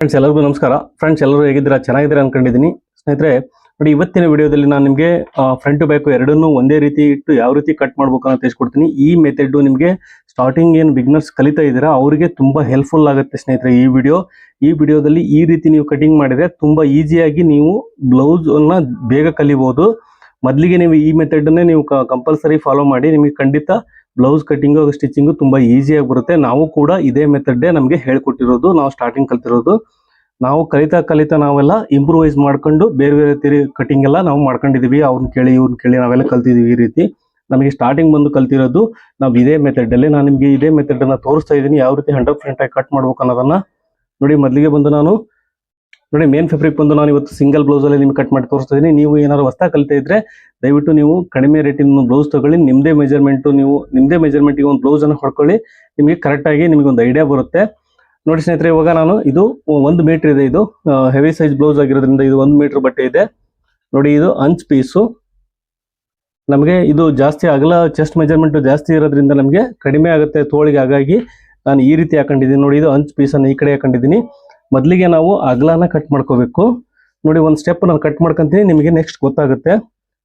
Friends ಎಲ್ಲರಿಗೂ ನಮಸ್ಕಾರ. Friends ಎಲ್ಲರೂ ಹೇಗಿದ್ದೀರಾ? ಚೆನ್ನಾಗಿದ್ದೀರಾ ಅನ್ಕೊಂಡಿದ್ದೀನಿ. ಸ್ನೇಹಿತರೆ, ನೋಡಿ, ಇವತ್ತಿನ ವಿಡಿಯೋದಲ್ಲಿ ನಾನು ನಿಮಗೆ ಫ್ರಂಟ್ ಟು ಬ್ಯಾಕ್ ಎರಡನ್ನೂ ಒಂದೇ ರೀತಿ ಇಟ್ಟು ಯಾವ ರೀತಿ ಕಟ್ ಮಾಡ್ಬೇಕು ಅಂತ ತಿಳಿಸ್ಕೊಡ್ತೀನಿ. ಈ ಮೆಥಡ್ ನಿಮಗೆ ಸ್ಟಾರ್ಟಿಂಗ್ ಏನು ಬಿಗ್ನರ್ಸ್ ಕಲಿತಾ ಇದ್ದೀರಾ, ಅವರಿಗೆ ತುಂಬಾ ಹೆಲ್ಪ್ಫುಲ್ ಆಗುತ್ತೆ ಸ್ನೇಹಿತರೆ ಈ ವಿಡಿಯೋ ಈ ವಿಡಿಯೋದಲ್ಲಿ ಈ ರೀತಿ ನೀವು ಕಟಿಂಗ್ ಮಾಡಿದ್ರೆ ತುಂಬಾ ಈಸಿಯಾಗಿ ನೀವು ಬ್ಲೌಸ್ ಅನ್ನ ಬೇಗ ಕಲಿಬೋದು. ಮೊದಲಿಗೆ ನೀವು ಈ ಮೆಥಡ್ ಅನ್ನೇ ನೀವು ಕಂಪಲ್ಸರಿ ಫಾಲೋ ಮಾಡಿ ನಿಮಗೆ ಖಂಡಿತ ಬ್ಲೌಸ್ ಕಟಿಂಗು ಸ್ಟಿಚಿಂಗು ತುಂಬಾ ಈಸಿಯಾಗಿ ಬರುತ್ತೆ. ನಾವು ಕೂಡ ಇದೇ ಮೆಥಡ್ ನಮಗೆ ಹೇಳ್ಕೊಟ್ಟಿರೋದು. ನಾವು ಸ್ಟಾರ್ಟಿಂಗ್ ಕಲ್ತಿರೋದು. ನಾವು ಕಲಿತಾ ಕಲಿತಾ ನಾವೆಲ್ಲ ಇಂಪ್ರೂವೈಸ್ ಮಾಡ್ಕೊಂಡು ಬೇರೆ ಬೇರೆ ತಿರಿ ಕಟಿಂಗ್ ಎಲ್ಲ ನಾವು ಮಾಡ್ಕೊಂಡಿದೀವಿ. ಅವ್ರನ್ನ ಕೇಳಿ ಇವ್ರನ್ನ ಕೇಳಿ ನಾವೆಲ್ಲ ಕಲ್ತಿದೀವಿ ಈ ರೀತಿ. ನಮಗೆ ಸ್ಟಾರ್ಟಿಂಗ್ ಬಂದು ಕಲ್ತಿರೋದು. ನಾವು ಇದೇ ಮೆಥಡ್ ಅಲ್ಲಿ ನಾನು ನಿಮಗೆ ಇದೇ ಮೆಥಡ್ ಅನ್ನ ತೋರಿಸ್ತಾ ಇದ್ದೀನಿ. ಯಾವ ರೀತಿ ಹಂಡ್ರೆಡ್ ಪರ್ಸೆಂಟ್ ಆಗಿ ಕಟ್ ಮಾಡ್ಬೇಕು ಅನ್ನೋದನ್ನ ನೋಡಿ. ಮೊದಲಿಗೆ ಬಂದು ನಾನು ನೋಡಿ ಮೇನ್ ಫ್ಯಾಬ್ರಿಕ್ ಬಂದು ನಾನು ಇವತ್ತು ಸಿಂಗಲ್ ಬ್ಲೌಸ್ ಅಲ್ಲಿ ನಿಮ್ಗೆ ಕಟ್ ಮಾಡಿ ತೋರಿಸ್ತಾ ಇದ್ದೀನಿ ನೀವು ಏನಾದ್ರು ಹೊಸ ಕಲಿತಾ ಇದ್ರೆ ದಯವಿಟ್ಟು ನೀವು ಕಡಿಮೆ ರೇಟಿನ ಬ್ಲೌಸ್ ತಗೊಳ್ಳಿ. ನಿಮ್ದೇ ಮೆಜರ್ಮೆಂಟ್ ನೀವು ನಿಮ್ದೇ ಮೆಜರ್ಮೆಂಟ್ಗೆ ಒಂದು ಬ್ಲೌಸ್ ಅನ್ನು ಹೊಡ್ಕೊಳ್ಳಿ. ನಿಮಗೆ ಕರೆಕ್ಟ್ ಆಗಿ ನಿಮಗೆ ಒಂದು ಐಡಿಯಾ ಬರುತ್ತೆ. ನೋಡಿ ಸ್ನೇಹಿತರೆ, ಇವಾಗ ನಾನು ಇದು ಒಂದು ಮೀಟರ್ ಇದೆ ಇದು. ಹೆವಿ ಸೈಜ್ ಬ್ಲೌಸ್ ಆಗಿರೋದ್ರಿಂದ ಇದು ಒಂದು ಮೀಟರ್ ಬಟ್ಟೆ ಇದೆ. ನೋಡಿ, ಇದು ಅಂಚ್ ಪೀಸು ನಮಗೆ ಇದು ಜಾಸ್ತಿ ಅಗಲ ಚೆಸ್ಟ್ ಮೆಜರ್ಮೆಂಟ್ ಜಾಸ್ತಿ ಇರೋದ್ರಿಂದ ನಮಗೆ ಕಡಿಮೆ ಆಗುತ್ತೆ ತೋಳಿಗೆ. ಹಾಗಾಗಿ ನಾನು ಈ ರೀತಿ ಹಾಕೊಂಡಿದ್ದೀನಿ. ನೋಡಿ, ಇದು ಅಂಚ್ ಪೀಸನ್ನು ಈ ಕಡೆ ಹಾಕೊಂಡಿದ್ದೀನಿ. ಮೊದಲಿಗೆ ನಾವು ಅಗಲನ ಕಟ್ ಮಾಡ್ಕೋಬೇಕು. ನೋಡಿ ಒಂದು ಸ್ಟೆಪ್ ನಾನು ಕಟ್ ಮಾಡ್ಕೊಂತೀನಿ, ನಿಮಗೆ ನೆಕ್ಸ್ಟ್ ಗೊತ್ತಾಗುತ್ತೆ.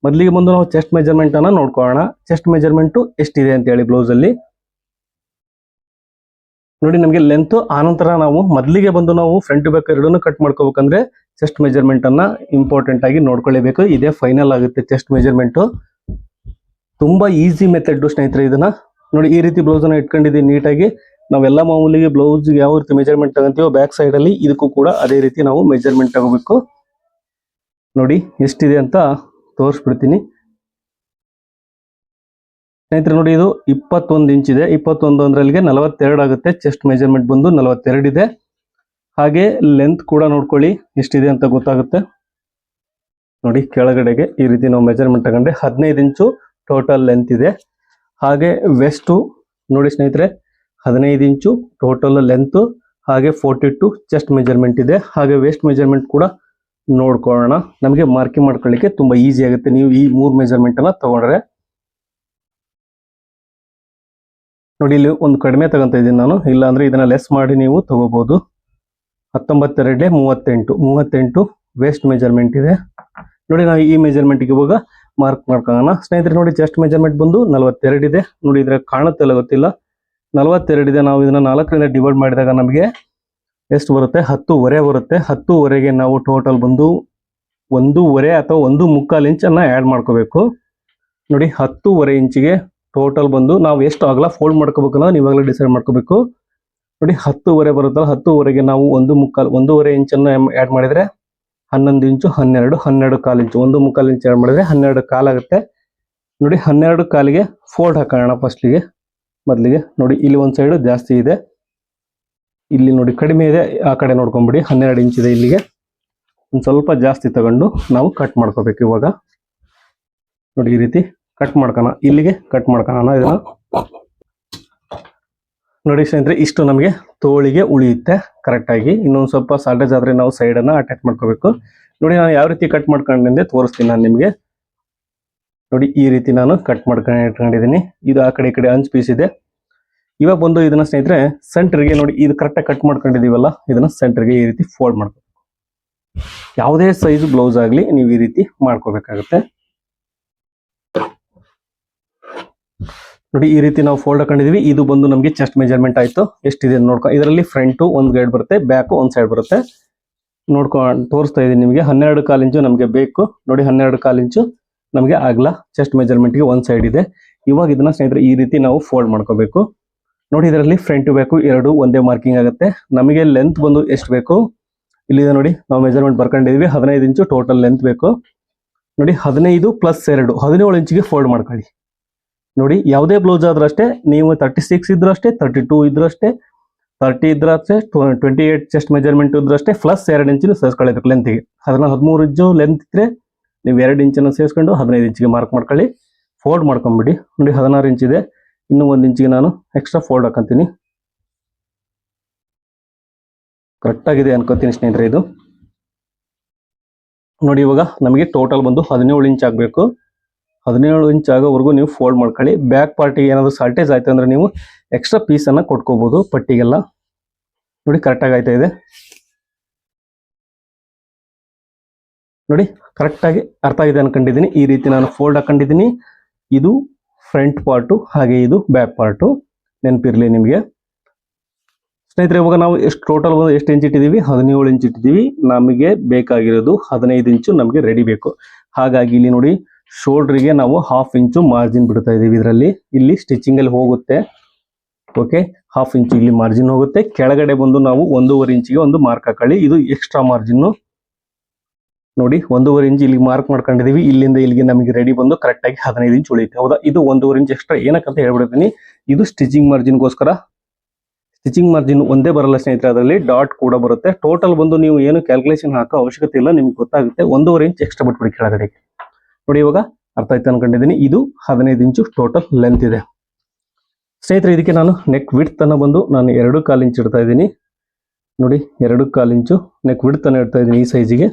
ಮೊದಲಿಗೆ ಬಂದು ನಾವು ಚೆಸ್ಟ್ ಮೆಜರ್ಮೆಂಟ್ ಅನ್ನ ನೋಡ್ಕೊಳ್ಳೋಣ. ಚೆಸ್ಟ್ ಮೆಜರ್ಮೆಂಟು ಎಷ್ಟಿದೆ ಅಂತ ಹೇಳಿ ಬ್ಲೌಸ್ ಅಲ್ಲಿ. ನೋಡಿ ನಮಗೆ ಲೆಂತ್ ಆನಂತರ ನಾವು ಮೊದಲಿಗೆ ಬಂದು ನಾವು ಫ್ರಂಟ್ ಬ್ಯಾಕ್ ಎರಡನ್ನು ಕಟ್ ಮಾಡ್ಕೋಬೇಕಂದ್ರೆ ಚೆಸ್ಟ್ ಮೆಜರ್ಮೆಂಟ್ ಅನ್ನ ಇಂಪಾರ್ಟೆಂಟ್ ಆಗಿ ನೋಡ್ಕೊಳ್ಳೇಬೇಕು. ಇದೇ ಫೈನಲ್ ಆಗುತ್ತೆ ಚೆಸ್ಟ್ ಮೆಜರ್ಮೆಂಟ್ ತುಂಬಾ ಈಸಿ ಮೆಥಡ್ ಸ್ನೇಹಿತರೆ ಇದನ್ನ. ನೋಡಿ ಈ ರೀತಿ ಬ್ಲೌಸ್ ಅನ್ನ ಇಟ್ಕೊಂಡಿದ್ದೀನಿ ನೀಟಾಗಿ. ನಾವೆಲ್ಲ ಮಾಮೂಲಿಗೆ ಬ್ಲೌಸ್ ಯಾವ ರೀತಿ ಮೆಜರ್ಮೆಂಟ್ ತಗೊಂತೀವೋ ಬ್ಯಾಕ್ ಸೈಡ್ ಅಲ್ಲಿ ಇದಕ್ಕೂ ಕೂಡ ಅದೇ ರೀತಿ ನಾವು ಮೆಜರ್ಮೆಂಟ್ ತಗೋಬೇಕು. ನೋಡಿ, ಎಷ್ಟಿದೆ ಅಂತ ತೋರಿಸ್ಬಿಡ್ತೀನಿ. ಸ್ನೇಹಿತರೆ, ನೋಡಿ ಇದು ಇಪ್ಪತ್ತೊಂದು ಇಂಚ್ ಇದೆ. ಇಪ್ಪತ್ತೊಂದು ಅಂದ್ರಲ್ಲಿಗೆ ನಲವತ್ತೆರಡು ಆಗುತ್ತೆ. ಚೆಸ್ಟ್ ಮೆಜರ್ಮೆಂಟ್ ಬಂದು ನಲವತ್ತೆರಡು ಇದೆ. ಹಾಗೆ ಲೆಂತ್ ಕೂಡ ನೋಡ್ಕೊಳ್ಳಿ, ಎಷ್ಟಿದೆ ಅಂತ ಗೊತ್ತಾಗುತ್ತೆ. ನೋಡಿ, ಕೆಳಗಡೆಗೆ ಈ ರೀತಿ ನಾವು ಮೆಜರ್ಮೆಂಟ್ ತಗೊಂಡ್ರೆ ಹದಿನೈದು ಇಂಚು ಟೋಟಲ್ ಲೆಂತ್ ಇದೆ. ಹಾಗೆ ವೆಸ್ಟು ನೋಡಿ ಸ್ನೇಹಿತರೆ ಹದಿನೈದು ಇಂಚು ಟೋಟಲ್ ಲೆಂತ್ ಹಾಗೆ ಫೋರ್ಟಿ ಟು ಚೆಸ್ಟ್ ಮೆಜರ್ಮೆಂಟ್ ಇದೆ. ಹಾಗೆ ವೇಸ್ಟ್ ಮೆಜರ್ಮೆಂಟ್ ಕೂಡ ನೋಡ್ಕೊಳ್ಳೋಣ. ನಮಗೆ ಮಾರ್ಕಿಂಗ್ ಮಾಡ್ಕೊಳ್ಳಿಕ್ಕೆ ತುಂಬಾ ಈಸಿ ಆಗುತ್ತೆ. ನೀವು ಈ ಮೂರು ಮೆಜರ್ಮೆಂಟ್ ಅನ್ನ ತಗೊಂಡ್ರೆ. ನೋಡಿ, ಇಲ್ಲಿ ಒಂದು ಕಡಿಮೆ ತಗೊಂತ ಇದ್ದೀನಿ ನಾನು. ಇಲ್ಲ ಅಂದ್ರೆ ಇದನ್ನ ಲೆಸ್ ಮಾಡಿ ನೀವು ತಗೋಬಹುದು ಹತ್ತೊಂಬತ್ತೆರಡೇ ಮೂವತ್ತೆಂಟು. ಮೂವತ್ತೆಂಟು ವೇಸ್ಟ್ ಮೆಜರ್ಮೆಂಟ್ ಇದೆ. ನೋಡಿ, ನಾವು ಈ ಮೆಜರ್ಮೆಂಟ್ಗೆ ಇವಾಗ ಮಾರ್ಕ್ ಮಾಡ್ಕೊಳ್ಳೋಣ. ಸ್ನೇಹಿತರೆ, ನೋಡಿ ಚೆಸ್ಟ್ ಮೆಜರ್ಮೆಂಟ್ ಬಂದು ನಲವತ್ತೆರಡು ಇದೆ. ನೋಡಿ ಇದ್ರೆ ಕಾಣುತ್ತಲ್ಲ ಗೊತ್ತಿಲ್ಲ. ನಲವತ್ತೆರಡು ಇದೆ. ನಾವು ಇದನ್ನ ನಾಲ್ಕರಿಂದ ಡಿವೈಡ್ ಮಾಡಿದಾಗ ನಮಗೆ ಎಷ್ಟು ಬರುತ್ತೆ? ಹತ್ತುವರೆ ಬರುತ್ತೆ. ಹತ್ತುವರೆಗೆ ನಾವು ಟೋಟಲ್ ಬಂದು ಒಂದೂವರೆ ಅಥವಾ ಒಂದು ಮುಕ್ಕಾಲು ಇಂಚನ್ನ ಆ್ಯಡ್ ಮಾಡ್ಕೋಬೇಕು. ನೋಡಿ, ಹತ್ತೂವರೆ ಇಂಚಿಗೆ ಟೋಟಲ್ ಬಂದು ನಾವು ಎಷ್ಟು ಅಗಲ ಫೋಲ್ಡ್ ಮಾಡ್ಕೋಬೇಕು ಅನ್ನೋದು ನೀವಾಗಲೇ ಡಿಸೈಡ್ ಮಾಡ್ಕೋಬೇಕು. ನೋಡಿ, ಹತ್ತುವರೆ ಬರುತ್ತಲ್ಲ, ಹತ್ತುವರೆಗೆ ನಾವು ಒಂದು ಮುಕ್ಕಾಲು, ಒಂದೂವರೆ ಇಂಚನ್ನು ಆ್ಯಡ್ ಮಾಡಿದ್ರೆ ಹನ್ನೊಂದು ಇಂಚು ಹನ್ನೆರಡು ಹನ್ನೆರಡು ಕಾಲು ಇಂಚು. ಒಂದು ಮುಕ್ಕಾಲು ಇಂಚು ಆ್ಯಡ್ ಮಾಡಿದ್ರೆ ಹನ್ನೆರಡು ಕಾಲಾಗುತ್ತೆ ನೋಡಿ, ಹನ್ನೆರಡು ಕಾಲಿಗೆ ಫೋಲ್ಡ್ ಹಾಕೋಣ ಫಸ್ಟ್ಲಿಗೆ ಮೊದಲಿಗೆ. ನೋಡಿ, ಇಲ್ಲಿ ಒಂದು ಸೈಡು ಜಾಸ್ತಿ ಇದೆ. ಇಲ್ಲಿ ನೋಡಿ ಕಡಿಮೆ ಇದೆ. ಆ ಕಡೆ ನೋಡ್ಕೊಂಬಿಡಿ. ಹನ್ನೆರಡು ಇಂಚ್ ಇದೆ ಇಲ್ಲಿಗೆ. ಒಂದು ಸ್ವಲ್ಪ ಜಾಸ್ತಿ ತಗೊಂಡು ನಾವು ಕಟ್ ಮಾಡ್ಕೋಬೇಕು ಇವಾಗ. ನೋಡಿ, ಈ ರೀತಿ ಕಟ್ ಮಾಡ್ಕೋಣ. ಇಲ್ಲಿಗೆ ಕಟ್ ಮಾಡ್ಕೋಣ ಇದನ್ನ. ನೋಡಿ ಸ್ನೇಹಿತರೆ, ಇಷ್ಟು ನಮಗೆ ತೋಳಿಗೆ ಉಳಿಯುತ್ತೆ ಕರೆಕ್ಟಾಗಿ ಇನ್ನೊಂದು ಸ್ವಲ್ಪ ಸಾಲ್ಟೇಜ್ ಆದ್ರೆ ನಾವು ಸೈಡ್ ಅನ್ನ ಅಟ್ಯಾಚ್ ಮಾಡ್ಕೋಬೇಕು. ನೋಡಿ, ನಾನು ಯಾವ ರೀತಿ ಕಟ್ ಮಾಡ್ಕೊಂಡೆ ತೋರಿಸ್ತೀನಿ ನಾನು ನಿಮಗೆ. ನೋಡಿ ಈ ರೀತಿ ನಾನು ಕಟ್ ಮಾಡ್ಕೊಂಡು ಇಟ್ಕೊಂಡಿದ್ದೀನಿ. ಇದು ಆ ಕಡೆ ಈ ಕಡೆ ಅಂಚ್ ಪೀಸ್ ಇದೆ. ಇವಾಗ ಬಂದು ಇದನ್ನ ಸ್ನೇಹಿತರೆ ಸೆಂಟರ್ಗೆ ನೋಡಿ, ಇದು ಕರೆಕ್ಟಾಗಿ ಕಟ್ ಮಾಡ್ಕೊಂಡಿದೀವಲ್ಲ, ಇದನ್ನ ಸೆಂಟರ್ಗೆ ಈ ರೀತಿ ಫೋಲ್ಡ್ ಮಾಡ್ಕೋ ಯಾವುದೇ ಸೈಜ್ ಬ್ಲೌಸ್ ಆಗಲಿ ನೀವು ಈ ರೀತಿ ಮಾಡ್ಕೋಬೇಕಾಗುತ್ತೆ. ನೋಡಿ ಈ ರೀತಿ ನಾವು ಫೋಲ್ಡ್ ಹಾಕೊಂಡಿದೀವಿ. ಇದು ಬಂದು ನಮಗೆ ಚೆಸ್ಟ್ ಮೆಜರ್ಮೆಂಟ್ ಆಯ್ತು. ಎಷ್ಟಿದೆ ನೋಡ್ಕೊ ಇದರಲ್ಲಿ ಫ್ರಂಟು ಒಂದು ಗೈಡ್ ಬರುತ್ತೆ ಬ್ಯಾಕು ಒಂದು ಸೈಡ್ ಬರುತ್ತೆ. ನೋಡ್ಕೊಂಡು ತೋರಿಸ್ತಾ ಇದ್ದೀನಿ ನಿಮಗೆ. ಹನ್ನೆರಡು ಕಾಲು ಇಂಚು ನಮಗೆ ಬೇಕು. ನೋಡಿ ಹನ್ನೆರಡು ಕಾಲು ಇಂಚು. ನಮಗೆ ಆಗ್ಲ ಚೆಸ್ಟ್ ಮೆಜರ್ಮೆಂಟ್ಗೆ ಒಂದು ಸೈಡ್ ಇದೆ. ಇವಾಗ ಇದನ್ನ ಸ್ನೇಹಿತರೆ ಈ ರೀತಿ ನಾವು ಫೋಲ್ಡ್ ಮಾಡ್ಕೋಬೇಕು. ನೋಡಿ ಇದರಲ್ಲಿ ಫ್ರಂಟ್ ಬೇಕು, ಎರಡು ಒಂದೇ ಮಾರ್ಕಿಂಗ್ ಆಗುತ್ತೆ. ನಮಗೆ ಲೆಂತ್ ಬಂದು ಎಷ್ಟು ಬೇಕು? ಇಲ್ಲಿದೆ ನೋಡಿ, ನಾವು ಮೆಜರ್ಮೆಂಟ್ ಬರ್ಕೊಂಡಿದೀವಿ, ಹದಿನೈದು ಇಂಚು ಟೋಟಲ್ ಲೆಂತ್ ಬೇಕು. ನೋಡಿ, ಹದಿನೈದು ಪ್ಲಸ್ ಎರಡು, ಹದಿನೇಳು ಇಂಚಿಗೆ ಫೋಲ್ಡ್ ಮಾಡ್ಕೊಳ್ಳಿ. ನೋಡಿ, ಯಾವುದೇ ಬ್ಲೌಸ್ ಆದ್ರೂ ಅಷ್ಟೇ ನೀವು ತರ್ಟಿ ಸಿಕ್ಸ್ ಇದ್ರೂ ಅಷ್ಟೇ ತರ್ಟಿ ಟೂ ಇದ್ರೂ ಅಷ್ಟೇ ತರ್ಟಿ ಇದ್ರ ಅಷ್ಟೇ ಟ್ವೆಂಟಿ ಏಟ್ ಚೆಸ್ಟ್ ಮೆಜರ್ಮೆಂಟ್ ಇದ್ರೂ ಅಷ್ಟೇ ಪ್ಲಸ್ ಎರಡು ಇಂಚಿನ ಸೇರಿಸ್ಕೊಳ್ಳಬೇಕು ಲೆಂತ್ಗೆ ಅದನ್ನ ಹದಿಮೂರು ಇಂಚು ಲೆಂತ್ ಇದ್ರೆ ನೀವು ಎರಡು ಇಂಚನ್ನು ಸೇರಿಸ್ಕೊಂಡು ಹದಿನೈದು ಇಂಚಿಗೆ ಮಾರ್ಕ್ ಮಾಡ್ಕೊಳ್ಳಿ. ಫೋಲ್ಡ್ ಮಾಡ್ಕೊಂಬಿಡಿ. ನೋಡಿ ಹದಿನಾರು ಇಂಚ್ ಇದೆ. ಇನ್ನೂ ಒಂದು ಇಂಚಿಗೆ ನಾನು ಎಕ್ಸ್ಟ್ರಾ ಫೋಲ್ಡ್ ಹಾಕೊಂತೀನಿ. ಕರೆಕ್ಟಾಗಿದೆ ಅನ್ಕೋತೀನಿ ಸ್ನೇಹಿತರೆ ಇದು. ನೋಡಿ ಇವಾಗ ನಮಗೆ ಟೋಟಲ್ ಬಂದು ಹದಿನೇಳು ಇಂಚ್ ಆಗಬೇಕು. ಹದಿನೇಳು ಇಂಚ್ ಆಗೋವರೆಗೂ ನೀವು ಫೋಲ್ಡ್ ಮಾಡ್ಕೊಳ್ಳಿ. ಬ್ಯಾಕ್ ಪಾರ್ಟಿಗೆ ಏನಾದರೂ ಸಾಲ್ಟೇಜ್ ಆಯ್ತು ಅಂದರೆ ನೀವು ಎಕ್ಸ್ಟ್ರಾ ಪೀಸನ್ನು ಕೊಟ್ಕೋಬೋದು ಪಟ್ಟಿಗೆಲ್ಲ. ನೋಡಿ ಕರೆಕ್ಟಾಗಿ ಆಯ್ತಾ ಇದೆ. ನೋಡಿ ಕರೆಕ್ಟಾಗಿ ಅರ್ಥ ಆಗಿದೆ ಅನ್ಕೊಂಡಿದ್ದೀನಿ. ಈ ರೀತಿ ನಾನು ಫೋಲ್ಡ್ ಹಾಕೊಂಡಿದ್ದೀನಿ. ಇದು ಫ್ರಂಟ್ ಪಾರ್ಟು ಹಾಗೆ ಇದು ಬ್ಯಾಕ್ ಪಾರ್ಟು ನೆನಪಿರಲಿ ನಿಮಗೆ. ಸ್ನೇಹಿತರೆ, ಇವಾಗ ನಾವು ಎಷ್ಟು ಟೋಟಲ್ ಬಂದು ಎಷ್ಟು ಇಂಚ್ ಇಟ್ಟಿದ್ದೀವಿ? ಹದಿನೇಳು ಇಂಚ್ ಇಟ್ಟಿದ್ದೀವಿ. ನಮಗೆ ಬೇಕಾಗಿರೋದು ಹದಿನೈದು ಇಂಚು ನಮಗೆ ರೆಡಿ ಬೇಕು. ಹಾಗಾಗಿ ಇಲ್ಲಿ ನೋಡಿ ಶೋಲ್ಡ್ರಿಗೆ ನಾವು ಹಾಫ್ ಇಂಚು ಮಾರ್ಜಿನ್ ಬಿಡ್ತಾ ಇದ್ದೀವಿ ಇದರಲ್ಲಿ. ಇಲ್ಲಿ ಸ್ಟಿಚಿಂಗ್ ಅಲ್ಲಿ ಹೋಗುತ್ತೆ. ಓಕೆ ಹಾಫ್ ಇಂಚು ಇಲ್ಲಿ ಮಾರ್ಜಿನ್ ಹೋಗುತ್ತೆ. ಕೆಳಗಡೆ ಬಂದು ನಾವು ಒಂದೂವರೆ ಇಂಚಿಗೆ ಒಂದು ಮಾರ್ಕ್ ಹಾಕೊಳ್ಳಿ. ಇದು ಎಕ್ಸ್ಟ್ರಾ ಮಾರ್ಜಿನ್ ನೋಡಿ, ಒಂದೂವರೆ ಇಂಚ್ ಇಲ್ಲಿ ಮಾರ್ಕ್ ಮಾಡ್ಕೊಂಡಿದೀವಿ. ಇಲ್ಲಿಂದ ಇಲ್ಲಿಗೆ ನಮಗೆ ರೆಡಿ ಬಂದು ಕರೆಕ್ಟ್ ಆಗಿ ಹದಿನೈದು ಇಂಚ್ ಉಳಿಯುತ್ತೆ. ಹೌದಾ? ಇದು ಒಂದೂವರೆ ಇಂಚ್ ಎಕ್ಸ್ಟ್ರಾ ಏನಕ್ಕಂತ ಹೇಳ್ಬಿಡ್ತೀನಿ ಇದು ಸ್ಟಿಚಿಂಗ್ ಮಾರ್ಜಿನ್ಗೋಸ್ಕರ ಸ್ಟಿಚಿಂಗ್ ಮಾರ್ಜಿನ್ ಒಂದೇ ಬರಲ್ಲ ಸ್ನೇಹಿತರೆ, ಅದರಲ್ಲಿ ಡಾಟ್ ಕೂಡ ಬರುತ್ತೆ. ಟೋಟಲ್ ಬಂದು ನೀವು ಏನು ಕ್ಯಾಲ್ಕುಲೇಷನ್ ಹಾಕೋ ಅವಶ್ಯಕತೆ ಇಲ್ಲ, ನಿಮ್ಗೆ ಗೊತ್ತಾಗುತ್ತೆ. ಒಂದೂವರೆ ಇಂಚ್ ಎಕ್ಸ್ಟ್ರಾ ಬಿಟ್ಬಿಡಿ ಕೆಳಗಡೆಗೆ ನೋಡಿ, ಇವಾಗ ಅರ್ಥ ಆಯ್ತು ಅನ್ಕೊಂಡಿದ್ದೀನಿ. ಇದು ಹದಿನೈದು ಇಂಚು ಟೋಟಲ್ ಲೆಂತ್ ಇದೆ. ಸ್ನೇಹಿತರೆ, ಇದಕ್ಕೆ ನಾನು ನೆಕ್ ವಿಡ್ತ್ ಅನ್ನ ಬಂದು ನಾನು ಎರಡು ಕಾಲು ಇಂಚ್ ಇಡ್ತಾ ಇದ್ದೀನಿ. ನೋಡಿ, ಎರಡು ಕಾಲು ಇಂಚು ನೆಕ್ ವಿಡ್ತ್ ಅನ್ನ ಇಡ್ತಾ ಇದ್ದೀನಿ ಈ ಸೈಜಿಗೆ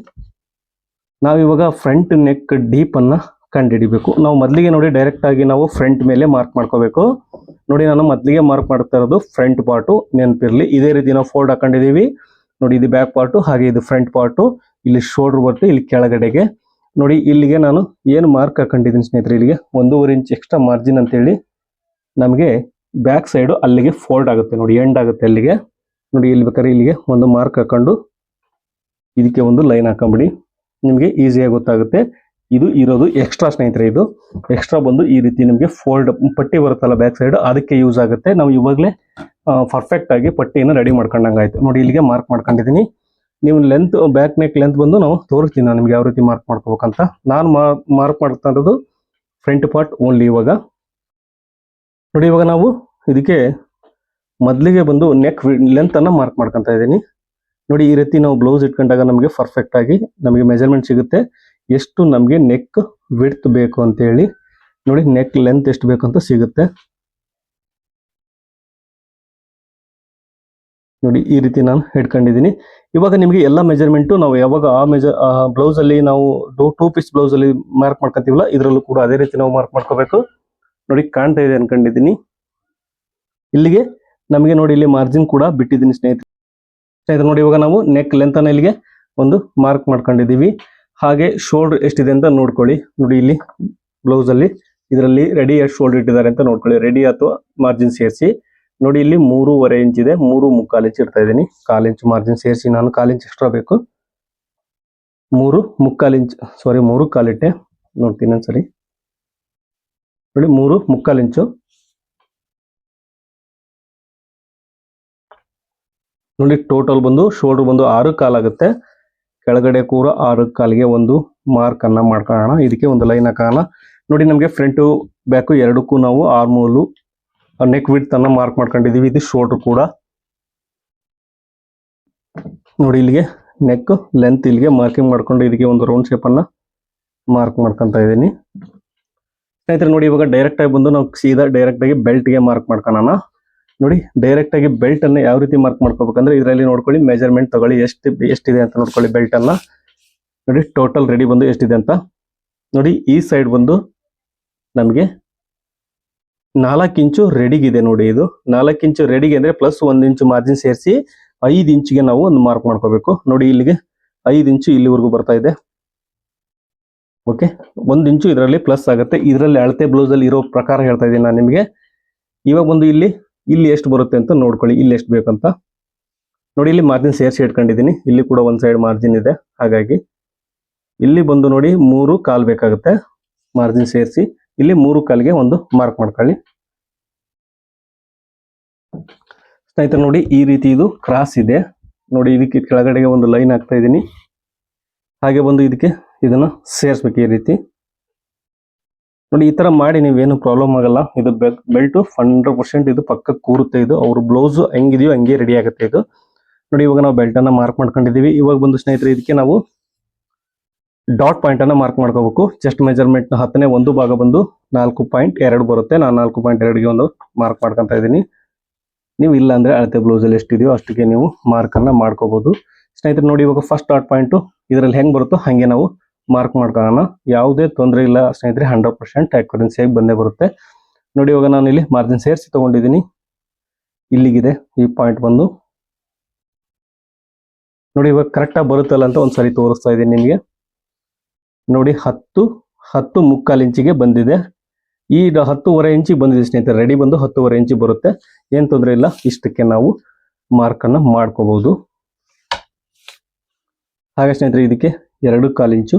ನಾವು ಇವಾಗ ಫ್ರಂಟ್ ನೆಕ್ ಡೀಪನ್ನು ಕಂಡುಹಿಡಿಬೇಕು ನಾವು ಮೊದಲಿಗೆ ನೋಡಿ ಡೈರೆಕ್ಟ್ ಆಗಿ ನಾವು ಫ್ರಂಟ್ ಮೇಲೆ ಮಾರ್ಕ್ ಮಾಡ್ಕೋಬೇಕು. ನೋಡಿ ನಾನು ಮೊದಲಿಗೆ ಮಾರ್ಕ್ ಮಾಡ್ತಾ ಇರೋದು ಫ್ರಂಟ್ ಪಾರ್ಟು ನೆನಪಿರಲಿ. ಇದೇ ರೀತಿ ನಾವು ಫೋಲ್ಡ್ ಹಾಕೊಂಡಿದ್ದೀವಿ ನೋಡಿ ಇದು ಬ್ಯಾಕ್ ಪಾರ್ಟು ಹಾಗೆ ಇದು ಫ್ರಂಟ್ ಪಾರ್ಟು ಇಲ್ಲಿ ಶೋಲ್ಡರ್ ಬರುತ್ತೆ ಇಲ್ಲಿ ಕೆಳಗಡೆಗೆ. ನೋಡಿ ಇಲ್ಲಿಗೆ ನಾನು ಏನು ಮಾರ್ಕ್ ಹಾಕೊಂಡಿದ್ದೀನಿ ಸ್ನೇಹಿತರೆ ಇಲ್ಲಿಗೆ? ಒಂದೂವರೆ ಇಂಚ್ ಎಕ್ಸ್ಟ್ರಾ ಮಾರ್ಜಿನ್ ಅಂತೇಳಿ ನಮಗೆ ಬ್ಯಾಕ್ ಸೈಡು ಅಲ್ಲಿಗೆ ಫೋಲ್ಡ್ ಆಗುತ್ತೆ. ನೋಡಿ ಎಂಡ್ ಆಗುತ್ತೆ ಅಲ್ಲಿಗೆ. ನೋಡಿ ಇಲ್ಲಿ ಬೇಕಾದ್ರೆ ಇಲ್ಲಿಗೆ ಒಂದು ಮಾರ್ಕ್ ಹಾಕೊಂಡು ಇದಕ್ಕೆ ಒಂದು ಲೈನ್ ಹಾಕೊಂಬಿಡಿ. ನಿಮಗೆ ಈಸಿಯಾಗಿ ಗೊತ್ತಾಗುತ್ತೆ. ಇದು ಇರೋದು ಎಕ್ಸ್ಟ್ರಾ ಸ್ನೇಹಿತರೆ ಇದು. ಎಕ್ಸ್ಟ್ರಾ ಬಂದು ಈ ರೀತಿ ನಿಮಗೆ ಫೋಲ್ಡ್ ಪಟ್ಟಿ ಬರುತ್ತಲ್ಲ ಬ್ಯಾಕ್ ಸೈಡ್ ಅದಕ್ಕೆ ಯೂಸ್ ಆಗುತ್ತೆ. ನಾವು ಇವಾಗಲೇ ಪರ್ಫೆಕ್ಟ್ ಆಗಿ ಪಟ್ಟಿಯನ್ನು ರೆಡಿ ಮಾಡ್ಕೊಂಡಂಗಾಯ್ತು ನೋಡಿ ಇಲ್ಲಿಗೆ ಮಾರ್ಕ್ ಮಾಡ್ಕೊಂಡಿದ್ದೀನಿ. ನೀವು ಲೆಂತ್ ಬ್ಯಾಕ್ ನೆಕ್ ಲೆಂತ್ ಬಂದು ನಾವು ತೋರಿಸ್ತೀನಿ ನಾನು ನಿಮ್ಗೆ ಯಾವ ರೀತಿ ಮಾರ್ಕ್ ಮಾಡ್ಕೋಬೇಕಂತ. ನಾನು ಮಾರ್ಕ್ ಮಾಡ್ತಾ ಇರೋದು ಫ್ರಂಟ್ ಪಾರ್ಟ್ ಓನ್ಲಿ ಇವಾಗ. ನೋಡಿ ಇವಾಗ ನಾವು ಇದಕ್ಕೆ ಮೊದಲಿಗೆ ಬಂದು ನೆಕ್ ಲೆಂತನ್ನು ಮಾರ್ಕ್ ಮಾಡ್ಕೊತಾ ಇದ್ದೀನಿ. ನೋಡಿ, ಈ ರೀತಿ ನಾವು ಬ್ಲೌಸ್ ಇಟ್ಕೊಂಡಾಗ ನಮಗೆ ಪರ್ಫೆಕ್ಟ್ ಆಗಿ ನಮಗೆ ಮೆಜರ್ಮೆಂಟ್ ಸಿಗುತ್ತೆ. ಎಷ್ಟು ನಮಗೆ ನೆಕ್ ವಿಡ್ತ್ ಬೇಕು ಅಂತ ಹೇಳಿ. ನೋಡಿ ನೆಕ್ ಲೆಂತ್ ಎಷ್ಟು ಬೇಕು ಅಂತ ಸಿಗುತ್ತೆ. ನೋಡಿ, ಈ ರೀತಿ ನಾನು ಹಿಡ್ಕೊಂಡಿದ್ದೀನಿ ಇವಾಗ ನಿಮಗೆ ಎಲ್ಲ ಮೆಜರ್ಮೆಂಟು ನಾವು ಯಾವಾಗ ಆ ಮೆಜರ್ ಬ್ಲೌಸ್ ಅಲ್ಲಿ ನಾವು ಟೂ ಪೀಸ್ ಬ್ಲೌಸ್ ಅಲ್ಲಿ ಮಾರ್ಕ್ ಮಾಡ್ಕೊತೀವಲ್ಲ, ಇದರಲ್ಲೂ ಕೂಡ ಅದೇ ರೀತಿ ನಾವು ಮಾರ್ಕ್ ಮಾಡ್ಕೋಬೇಕು. ನೋಡಿ, ಕಾಣ್ತಾ ಇದೆ ಅನ್ಕೊಂಡಿದ್ದೀನಿ. ಇಲ್ಲಿಗೆ ನಮಗೆ ನೋಡಿ, ಇಲ್ಲಿ ಮಾರ್ಜಿನ್ ಕೂಡ ಬಿಟ್ಟಿದ್ದೀನಿ ಸ್ನೇಹಿತರೆ. ಸ್ನೇಹಿತರೆ ನೋಡಿ ಇವಾಗ ನಾವು ನೆಕ್ ಲೆಂತ್ ಅನ್ನ ಇಲ್ಲಿಗೆ ಒಂದು ಮಾರ್ಕ್ ಮಾಡ್ಕೊಂಡಿದೀವಿ ಹಾಗೆ ಶೋಲ್ಡರ್ ಎಷ್ಟಿದೆ ಅಂತ ನೋಡ್ಕೊಳ್ಳಿ. ನೋಡಿ ಇಲ್ಲಿ ಬ್ಲೌಸ್ ಅಲ್ಲಿ ಇದರಲ್ಲಿ ರೆಡಿ ಎಷ್ಟು ಶೋಲ್ಡರ್ ಇಟ್ಟಿದ್ದಾರೆ ಅಂತ ನೋಡ್ಕೊಳ್ಳಿ. ರೆಡಿ ಅಥವಾ ಮಾರ್ಜಿನ್ ಸೇರಿಸಿ. ನೋಡಿ ಇಲ್ಲಿ ಮೂರುವರೆ ಇಂಚ್ ಇದೆ, ಮೂರು ಮುಕ್ಕಾಲು ಇಂಚ್ ಇಡ್ತಾ ಇದ್ದೀನಿ. ಕಾಲು ಇಂಚ್ ಮಾರ್ಜಿನ್ ಸೇರಿಸಿ, ನಾನು ಕಾಲು ಇಂಚ್ ಎಕ್ಸ್ಟ್ರಾ ಬೇಕು. ಮೂರು ಮುಕ್ಕಾಲು ಇಂಚ್ ಸಾರಿ ಮೂರು ಕಾಲಿಟ್ಟೆ ನೋಡ್ತೀನಿ ಒಂದ್ಸರಿ. ನೋಡಿ ಮೂರು ಮುಕ್ಕಾಲು ಇಂಚು ನೋಡಿ ಟೋಟಲ್ ಬಂದು ಶೋಲ್ಡ್ರ್ ಬಂದು ಆರು ಕಾಲಾಗುತ್ತೆ ಕೆಳಗಡೆ ಕೂಡ ಆರು ಕಾಲಿಗೆ ಒಂದು ಮಾರ್ಕ್ ಅನ್ನ ಮಾಡ್ಕೊಳ್ಳೋಣ. ಇದಕ್ಕೆ ಒಂದು ಲೈನ್ ಹಾಕೋಣ. ನೋಡಿ, ನಮಗೆ ಫ್ರಂಟು ಬ್ಯಾಕು ಎರಡಕ್ಕೂ ನಾವು ಆರ್ಮೋಲು ನೆಕ್ ವಿಡ್ತ್ ಅನ್ನ ಮಾರ್ಕ್ ಮಾಡ್ಕೊಂಡಿದೀವಿ ಇದು ಶೋಲ್ಡರ್ ಕೂಡ. ನೋಡಿ, ಇಲ್ಲಿಗೆ ನೆಕ್ ಲೆಂತ್ ಇಲ್ಲಿಗೆ ಮಾರ್ಕಿಂಗ್ ಮಾಡ್ಕೊಂಡು ಇದಕ್ಕೆ ಒಂದು ರೌಂಡ್ ಶೇಪ್ ಅನ್ನ ಮಾರ್ಕ್ ಮಾಡ್ಕೊಂತ ಇದ್ದೀನಿ. ಸ್ನೇಹಿತರೆ, ನೋಡಿ, ಇವಾಗ ಡೈರೆಕ್ಟ್ ಆಗಿ ಬಂದು ನಾವು ಸೀದಾ ಡೈರೆಕ್ಟ್ ಆಗಿ ಬೆಲ್ಟ್ಗೆ ಮಾರ್ಕ್ ಮಾಡ್ಕೊಳ್ಳೋಣ ನೋಡಿ ಡೈರೆಕ್ಟ್ ಆಗಿ ಬೆಲ್ಟ್ ಅನ್ನ ಯಾವ ರೀತಿ ಮಾರ್ಕ್ ಮಾಡ್ಕೋಬೇಕಂದ್ರೆ ಇದರಲ್ಲಿ ನೋಡ್ಕೊಳ್ಳಿ ಮೆಜರ್ಮೆಂಟ್ ತಗೊಳ್ಳಿ, ಎಷ್ಟು ಎಷ್ಟಿದೆ ಅಂತ ನೋಡ್ಕೊಳ್ಳಿ ಬೆಲ್ಟ್ ಅನ್ನ. ನೋಡಿ ಟೋಟಲ್ ರೆಡಿ ಬಂದು ಎಷ್ಟಿದೆ ಅಂತ. ನೋಡಿ, ಈ ಸೈಡ್ ಬಂದು ನಮಗೆ ನಾಲ್ಕು ಇಂಚು ರೆಡಿಗಿದೆ ನೋಡಿ ಇದು. ನಾಲ್ಕು ಇಂಚು ರೆಡಿಗೆ ಅಂದ್ರೆ ಪ್ಲಸ್ ಒಂದ್ ಇಂಚು ಮಾರ್ಜಿನ್ ಸೇರಿಸಿ ಐದು ಇಂಚಿಗೆ ನಾವು ಒಂದು ಮಾರ್ಕ್ ಮಾಡ್ಕೋಬೇಕು. ನೋಡಿ, ಇಲ್ಲಿಗೆ ಐದು ಇಂಚು ಇಲ್ಲಿವರೆಗೂ ಬರ್ತಾ ಇದೆ. ಓಕೆ ಒಂದು ಇಂಚು ಇದರಲ್ಲಿ ಪ್ಲಸ್ ಆಗುತ್ತೆ. ಇದರಲ್ಲಿ ಅಳತೆ ಬ್ಲೌಸ್ ಅಲ್ಲಿ ಇರೋ ಪ್ರಕಾರ ಹೇಳ್ತಾ ಇದ್ದೀನಿ ನಾನು ನಿಮಗೆ. ಇವಾಗ ಬಂದು ಇಲ್ಲಿ ಇಲ್ಲಿ ಎಷ್ಟು ಬರುತ್ತೆ ಅಂತ ನೋಡ್ಕೊಳ್ಳಿ. ಇಲ್ಲಿ ಎಷ್ಟು ಬೇಕಂತ. ನೋಡಿ, ಇಲ್ಲಿ ಮಾರ್ಜಿನ್ ಸೇರಿಸಿ ಇಟ್ಕೊಂಡಿದ್ದೀನಿ. ಇಲ್ಲಿ ಕೂಡ ಒಂದು ಸೈಡ್ ಮಾರ್ಜಿನ್ ಇದೆ. ಹಾಗಾಗಿ ಇಲ್ಲಿ ಬಂದು ನೋಡಿ ಮೂರು ಕಾಲ್ ಬೇಕಾಗುತ್ತೆ. ಮಾರ್ಜಿನ್ ಸೇರಿಸಿ ಇಲ್ಲಿ ಮೂರು ಕಾಲಿಗೆ ಒಂದು ಮಾರ್ಕ್ ಮಾಡ್ಕೊಳ್ಳಿ. ಸ್ನೇಹಿತರೆ, ನೋಡಿ ಈ ರೀತಿ ಇದು ಕ್ರಾಸ್ ಇದೆ. ನೋಡಿ, ಇದಕ್ಕೆ ಕೆಳಗಡೆಗೆ ಒಂದು ಲೈನ್ ಹಾಕ್ತಾ ಇದ್ದೀನಿ. ಹಾಗೆ ಬಂದು ಇದಕ್ಕೆ ಇದನ್ನ ಸೇರಿಸ್ಬೇಕು ಈ ರೀತಿ. ನೋಡಿ, ಈ ತರ ಮಾಡಿ ನೀವೇನು ಪ್ರಾಬ್ಲಮ್ ಆಗಲ್ಲ. ಇದು ಬೆಲ್ಟ್ ಹಂಡ್ರೆಡ್ ಪರ್ಸೆಂಟ್ ಇದು ಪಕ್ಕ ಕೂರುತ್ತೆ ಇದು. ಅವ್ರ ಬ್ಲೌಸ್ ಹೆಂಗಿದೆಯೋ ಹಂಗೆ ರೆಡಿ ಆಗುತ್ತೆ ಇದು. ನೋಡಿ, ಇವಾಗ ನಾವು ಬೆಲ್ಟ್ ಅನ್ನ ಮಾರ್ಕ್ ಮಾಡ್ಕೊಂಡಿದೀವಿ ಇವಾಗ ಬಂದು ಸ್ನೇಹಿತರೆ, ಇದಕ್ಕೆ ನಾವು ಡಾಟ್ ಪಾಯಿಂಟ್ ಅನ್ನ ಮಾರ್ಕ್ ಮಾಡ್ಕೋಬೇಕು. ಚೆಸ್ಟ್ ಮೆಜರ್ಮೆಂಟ್ ಹತ್ತನೇ ಒಂದು ಭಾಗ ಬಂದು ನಾಲ್ಕು ಪಾಯಿಂಟ್ ಎರಡು ಬರುತ್ತೆ. ನಾನು ನಾಲ್ಕು ಪಾಯಿಂಟ್ ಎರಡಿಗೆ ಒಂದು ಮಾರ್ಕ್ ಮಾಡ್ಕೊಂತ ಇದ್ದೀನಿ. ನೀವು ಇಲ್ಲ ಅಂದ್ರೆ ಅಳತೆ ಬ್ಲೌಸ್ ಅಲ್ಲಿ ಎಷ್ಟಿದೆಯೋ ಅಷ್ಟಕ್ಕೆ ನೀವು ಮಾರ್ಕ್ ಅನ್ನ ಮಾಡ್ಕೋಬಹುದು ಸ್ನೇಹಿತರೆ, ನೋಡಿ, ಇವಾಗ ಫಸ್ಟ್ ಡಾಟ್ ಪಾಯಿಂಟ್ ಇದರಲ್ಲಿ ಹೆಂಗ್ ಬರುತ್ತೋ ಹಂಗೆ ನಾವು ಮಾರ್ಕ್ ಮಾಡ್ಕೊಳ್ಳೋಣ. ಯಾವುದೇ ತೊಂದರೆ ಇಲ್ಲ ಸ್ನೇಹಿತರೆ ಹಂಡ್ರೆಡ್ ಪರ್ಸೆಂಟ್ ಆಗಿ ಬಂದೇ ಬರುತ್ತೆ. ನೋಡಿ, ಇವಾಗ ನಾನು ಇಲ್ಲಿ ಮಾರ್ಜಿನ್ ಸೇರಿಸಿ ತೊಗೊಂಡಿದ್ದೀನಿ. ಇಲ್ಲಿಗಿದೆ ಈ ಪಾಯಿಂಟ್ ಬಂದು. ನೋಡಿ, ಇವಾಗ ಕರೆಕ್ಟಾಗಿ ಬರುತ್ತಲ್ಲ ಅಂತ ಒಂದ್ಸರಿ ತೋರಿಸ್ತಾ ಇದ್ದೀನಿ ನಿಮಗೆ. ನೋಡಿ, ಹತ್ತು ಹತ್ತು ಮುಕ್ಕಾಲು ಇಂಚಿಗೆ ಬಂದಿದೆ. ಈ ಹತ್ತುವರೆ ಇಂಚಿಗೆ ಬಂದಿದೆ ಸ್ನೇಹಿತರೆ. ರೆಡಿ ಬಂದು ಹತ್ತುವರೆ ಇಂಚಿ ಬರುತ್ತೆ. ಏನು ತೊಂದರೆ ಇಲ್ಲ, ಇಷ್ಟಕ್ಕೆ ನಾವು ಮಾರ್ಕನ್ನು ಮಾಡ್ಕೋಬಹುದು ಹಾಗೆ ಸ್ನೇಹಿತರೆ, ಇದಕ್ಕೆ ಎರಡು ಕಾಲು ಇಂಚು.